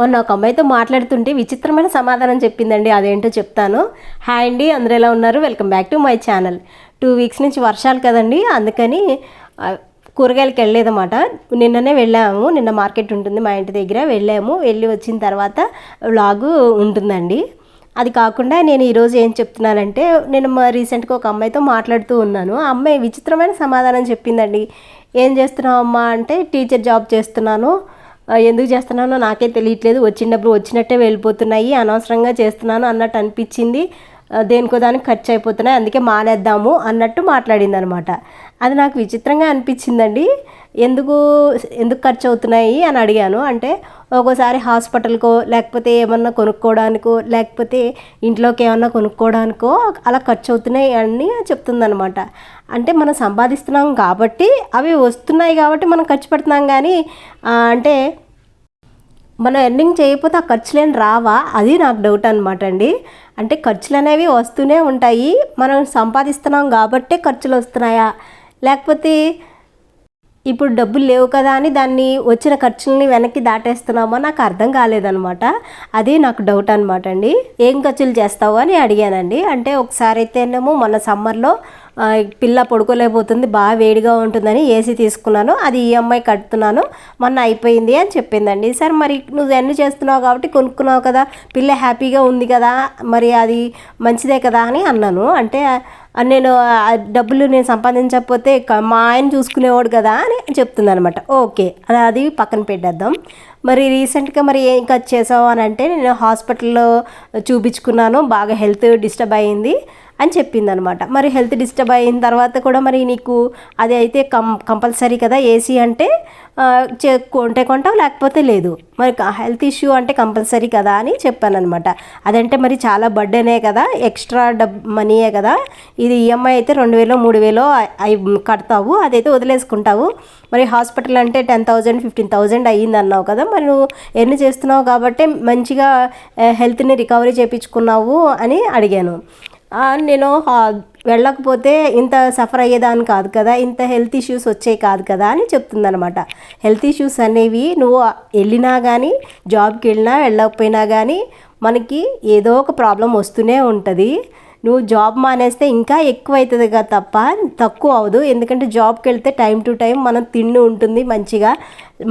మొన్న ఒక అమ్మాయితో మాట్లాడుతుంటే విచిత్రమైన సమాధానం చెప్పిందండి అదేంటో చెప్తాను. హాయ్ అండి అందరూ ఎలా ఉన్నారు? Welcome back to my channel. Two weeks నుంచి వర్షాలు కదండి అందుకని కూరగాయలకి వెళ్ళలేదన్నమాట. నిన్ననే వెళ్ళాము నిన్న మార్కెట్ ఉంటుంది మా ఇంటి దగ్గర వెళ్ళాము. వెళ్ళి వచ్చిన తర్వాత వ్లాగు ఉంటుందండి. అది కాకుండా నేను ఈరోజు ఏం చెప్తున్నానంటే నేను మా రీసెంట్గా ఒక అమ్మాయితో మాట్లాడుతూ ఉన్నాను. ఆ అమ్మాయి విచిత్రమైన సమాధానం చెప్పిందండి. ఏం చేస్తున్నావు అమ్మా అంటే టీచర్ జాబ్ చేస్తున్నాను. ఎందుకు చేస్తున్నానో నాకే తెలియట్లేదు. వచ్చినప్పుడు వచ్చినట్టే వెళ్ళిపోతున్నాయి. అనవసరంగా చేస్తున్నాను అన్నట్టు అనిపించింది. దేనికో దానికి ఖర్చు అయిపోతున్నాయి. అందుకే మానేద్దాము అన్నట్టు మాట్లాడింది అనమాట అది నాకు విచిత్రంగా అనిపించిందండి. ఎందుకు ఎందుకు ఖర్చు అవుతున్నాయి అని అడిగాను. అంటే ఒక్కోసారి హాస్పిటల్కో లేకపోతే ఏమన్నా కొనుక్కోవడానికో లేకపోతే ఇంట్లోకి ఏమన్నా కొనుక్కోవడానికో అలా ఖర్చు అవుతున్నాయి అని చెప్తుందనమాట అంటే మనం సంపాదిస్తున్నాం కాబట్టి అవి వస్తున్నాయి కాబట్టి మనం ఖర్చు పెడుతున్నాం కానీ అంటే మనం ఎర్నింగ్ చేయకపోతే ఆ ఖర్చులేని రావా? అది నాకు డౌట్ అనమాట అండి. అంటే ఖర్చులు అనేవి వస్తూనే ఉంటాయి. మనం సంపాదిస్తున్నాం కాబట్టే ఖర్చులు వస్తున్నాయా? లేకపోతే ఇప్పుడు డబ్బులు లేవు కదా అని దాన్ని వచ్చిన ఖర్చుల్ని వెనక్కి దాటేస్తున్నామో నాకు అర్థం కాలేదనమాట అది నాకు డౌట్ అనమాట అండి. ఏం ఖర్చులు చేస్తావు అని అడిగానండి. అంటే ఒకసారి అయితేనేమో మొన్న సమ్మర్లో పిల్ల పడుకోలేకపోతుంది బాగా వేడిగా ఉంటుందని ఏసీ తీసుకున్నాను అది ఈఎంఐ కడుతున్నాను మొన్న అయిపోయింది అని చెప్పిందండి. సార్ మరి నువ్వు ఎన్ని చేస్తున్నావు కాబట్టి కొనుక్కున్నావు కదా పిల్ల హ్యాపీగా ఉంది కదా మరి అది మంచిదే కదా అని అన్నాను. అంటే నేను డబ్బులు నేను సంపాదించకపోతే మా ఆయన చూసుకునేవాడు కదా అని చెప్తుంది అనమాట ఓకే అది పక్కన పెట్టేద్దాం. మరి రీసెంట్గా మరి ఏం కట్ చేసావు అని అంటే నేను హాస్పిటల్లో చూపించుకున్నాను బాగా హెల్త్ డిస్టర్బ్ అయింది అని చెప్పింది అనమాట మరి హెల్త్ డిస్టర్బ్ అయిన తర్వాత కూడా మరి నీకు అది అయితే కం కంపల్సరీ కదా ఏసీ అంటే? చే కొంటే కొంటావు లేకపోతే లేదు. మరి హెల్త్ ఇష్యూ అంటే కంపల్సరీ కదా అని చెప్పాను అనమాట అదంటే మరి చాలా బర్డెనే కదా ఎక్స్ట్రా డబ్ మనీయే కదా. ఇది ఈఎంఐ అయితే రెండు వేలో మూడు వేలో అవి కడతావు అదైతే వదిలేసుకుంటావు. మరి హాస్పిటల్ అంటే టెన్ థౌజండ్ ఫిఫ్టీన్ థౌజండ్ అయ్యింది అన్నావు కదా మరి నువ్వు ఎన్ని చేస్తున్నావు కాబట్టి మంచిగా హెల్త్ని రికవరీ చేయించుకున్నావు అని అడిగాను. నేను వెళ్ళకపోతే ఇంత సఫర్ అయ్యేదాన్ని కాదు కదా ఇంత హెల్త్ ఇష్యూస్ వచ్చేవి కాదు కదా అని చెప్తుందనమాట హెల్త్ ఇష్యూస్ అనేవి నువ్వు వెళ్ళినా కానీ జాబ్కి వెళ్ళినా వెళ్ళకపోయినా కానీ మనకి ఏదో ఒక ప్రాబ్లం వస్తూనే ఉంటుంది. నువ్వు జాబ్ మానేస్తే ఇంకా ఎక్కువ అవుతుంది కదా తప్ప తక్కువ అవ్వదు. ఎందుకంటే జాబ్కి వెళ్తే టైం టు టైం మనం తిండి ఉంటుంది మంచిగా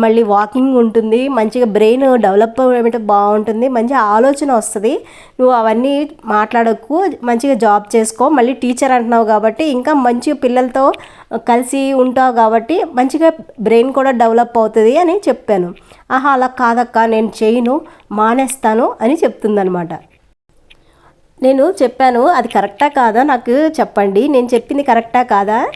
మళ్ళీ వాకింగ్ ఉంటుంది మంచిగా బ్రెయిన్ డెవలప్మెంట్ బాగుంటుంది మంచి ఆలోచన వస్తుంది. నువ్వు అవన్నీ మాట్లాడకు మంచిగా జాబ్ చేసుకో మళ్ళీ టీచర్ అంటున్నావు కాబట్టి ఇంకా మంచిగా పిల్లలతో కలిసి ఉంటావు కాబట్టి మంచిగా బ్రెయిన్ కూడా డెవలప్ అవుతుంది అని చెప్పాను. ఆహా అలా కాదక్క నేను చేయను మానేస్తాను అని చెప్తుందనమాట నేను చెప్పాను అది కరెక్టా కాదా? నాకు చెప్పండి. నేను చెప్పింది కరెక్టా కాదా?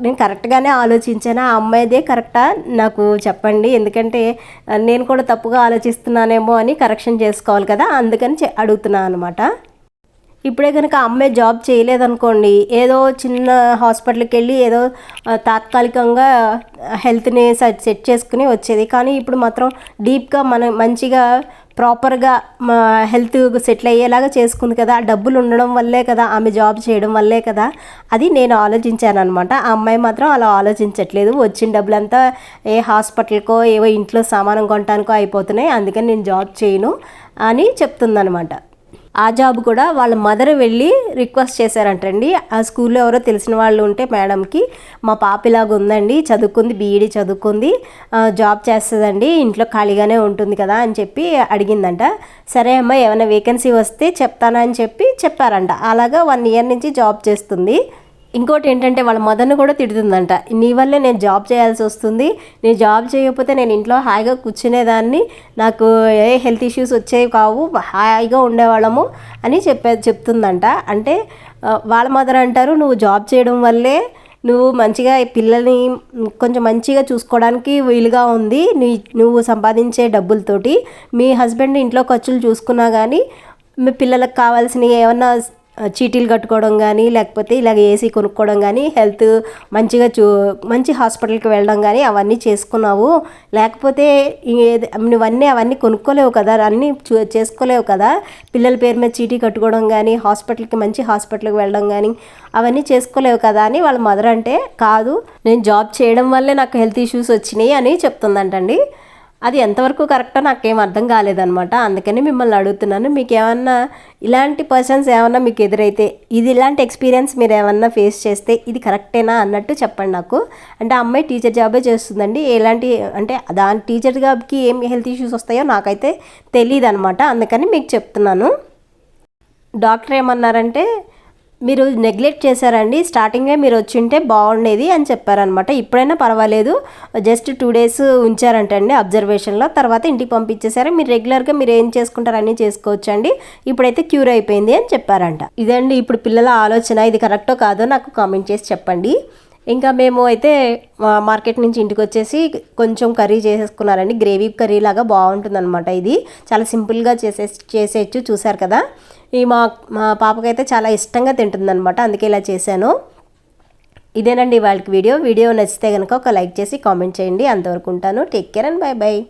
నేను కరెక్ట్గానే ఆలోచించాను? ఆ అమ్మాయిదే కరెక్టా? నాకు చెప్పండి. ఎందుకంటే నేను కూడా తప్పుగా ఆలోచిస్తున్నానేమో అని కరెక్షన్ చేసుకోవాలి కదా? అందుకని చె- అడుగుతున్నాను అనమాట ఇప్పుడే కనుక అమ్మాయి జాబ్ చేయలేదనుకోండి ఏదో చిన్న హాస్పిటల్కి వెళ్ళి ఏదో తాత్కాలికంగా హెల్త్ని సెట్ సెట్ చేసుకుని వచ్చేది. కానీ ఇప్పుడు మాత్రం డీప్గా మనం మంచిగా ప్రాపర్గా మా హెల్త్ సెటిల్ అయ్యేలాగా చేసుకుంది కదా. ఆ డబ్బులు ఉండడం వల్లే కదా ఆమె జాబ్ చేయడం వల్లే కదా. అది నేను ఆలోచించాను అనమాట ఆ అమ్మాయి మాత్రం అలా ఆలోచించట్లేదు. వచ్చిన డబ్బులంతా ఏ హాస్పిటల్కో ఏవో ఇంట్లో సామానం కొనటానికో అయిపోతున్నాయి. అందుకని నేను జాబ్ చేయను అని చెప్తుందనమాట ఆ జాబ్ కూడా వాళ్ళ మదర్ వెళ్ళి రిక్వెస్ట్ చేశారంటండి. ఆ స్కూల్లో ఎవరో తెలిసిన వాళ్ళు ఉంటే మేడంకి మా పాప ఇలాగ ఉందండి చదువుకుంది బీఈడీ చదువుకుంది జాబ్ చేస్తుందండి ఇంట్లో ఖాళీగానే ఉంటుంది కదా అని చెప్పి అడిగిందంట. సరే అమ్మ ఏమైనా వేకెన్సీ వస్తే చెప్తానని చెప్పి చెప్పారంట. అలాగా వన్ ఇయర్ నుంచి జాబ్ చేస్తుంది. ఇంకోటి ఏంటంటే వాళ్ళ మదర్ని కూడా తిడుతుందంట. నీ వల్లే నేను జాబ్ చేయాల్సి వస్తుంది. నేను జాబ్ చేయకపోతే నేను ఇంట్లో హాయిగా కూర్చునేదాన్ని. నాకు ఏ హెల్త్ ఇష్యూస్ వచ్చేవి కావు. హాయిగా ఉండేవాళ్ళము అని చెప్పే చెప్తుందంట. అంటే వాళ్ళ మదర్ అంటారు నువ్వు జాబ్ చేయడం వల్లే నువ్వు మంచిగా పిల్లల్ని కొంచెం మంచిగా చూసుకోవడానికి వీలుగా ఉంది. నీ నువ్వు సంపాదించే డబ్బులతోటి. మీ హస్బెండ్ ఇంట్లో ఖర్చులు చూసుకున్నా కానీ మీ పిల్లలకు కావాల్సినవి ఏమన్నా చీటీలు కట్టుకోవడం కానీ లేకపోతే ఇలాగ ఏసీ కొనుక్కోవడం కానీ హెల్త్ మంచిగా చూ మంచి హాస్పిటల్కి వెళ్ళడం కానీ అవన్నీ చేసుకున్నావు. లేకపోతే నువ్వన్నీ అవన్నీ కొనుక్కోలేవు కదా అన్నీ చూ చేసుకోలేవు కదా. పిల్లల పేరు మీద చీటీ కట్టుకోవడం కానీ హాస్పిటల్కి మంచి హాస్పిటల్కి వెళ్ళడం కానీ అవన్నీ చేసుకోలేవు కదా అని వాళ్ళ మదర్ అంటే కాదు నేను జాబ్ చేయడం వల్లే నాకు హెల్త్ ఇష్యూస్ వచ్చినాయి అని చెప్తుందంటండి. అది ఎంతవరకు కరెక్టో నాకేం అర్థం కాలేదనమాట అందుకని మిమ్మల్ని అడుగుతున్నాను. మీకు ఏమన్నా ఇలాంటి పర్సన్స్ ఏమన్నా మీకు ఎదురైతే ఇది ఇలాంటి ఎక్స్పీరియన్స్ మీరు ఏమన్నా ఫేస్ చేస్తే ఇది కరెక్టేనా అన్నట్టు చెప్పండి నాకు. అంటే ఆ అమ్మాయి టీచర్ జాబే చేస్తుందండి. ఎలాంటి అంటే దాని టీచర్ జాబ్కి ఏం హెల్త్ ఇష్యూస్ వస్తాయో నాకైతే తెలియదు అనమాట అందుకని మీకు చెప్తున్నాను. డాక్టర్ ఏమన్నారంటే మీరు నెగ్లెక్ట్ చేశారండి స్టార్టింగే మీరు వచ్చి ఉంటే బాగుండేది అని చెప్పారనమాట ఇప్పుడైనా పర్వాలేదు. జస్ట్ టూ డేస్ ఉంచారంటండి అబ్జర్వేషన్లో తర్వాత ఇంటికి పంపించేశారు. మీరు రెగ్యులర్గా మీరు ఏం చేసుకుంటారు అన్నీ చేసుకోవచ్చండి. ఇప్పుడైతే క్యూర్ అయిపోయింది అని చెప్పారంట. ఇదండి ఇప్పుడు పిల్లల ఆలోచన. ఇది కరెక్టో కాదో నాకు కామెంట్ చేసి చెప్పండి. ఇంకా మేము అయితే మార్కెట్ నుంచి ఇంటికి వచ్చేసి కొంచెం కర్రీ చేసేసుకున్నారండి. గ్రేవీ కర్రీ లాగా బాగుంటుందన్నమాట ఇది. చాలా సింపుల్గా చేసే చేసేయచ్చు. చూసారు కదా? ఈ మా మా పాపకైతే చాలా ఇష్టంగా తింటుందన్నమాట. అందుకే ఇలా చేశాను. ఇదేనండి వాళ్ళకి వీడియో. వీడియో నచ్చితే కనుక ఒక లైక్ చేసి కామెంట్ చేయండి. అంతవరకు ఉంటాను. Take care and bye bye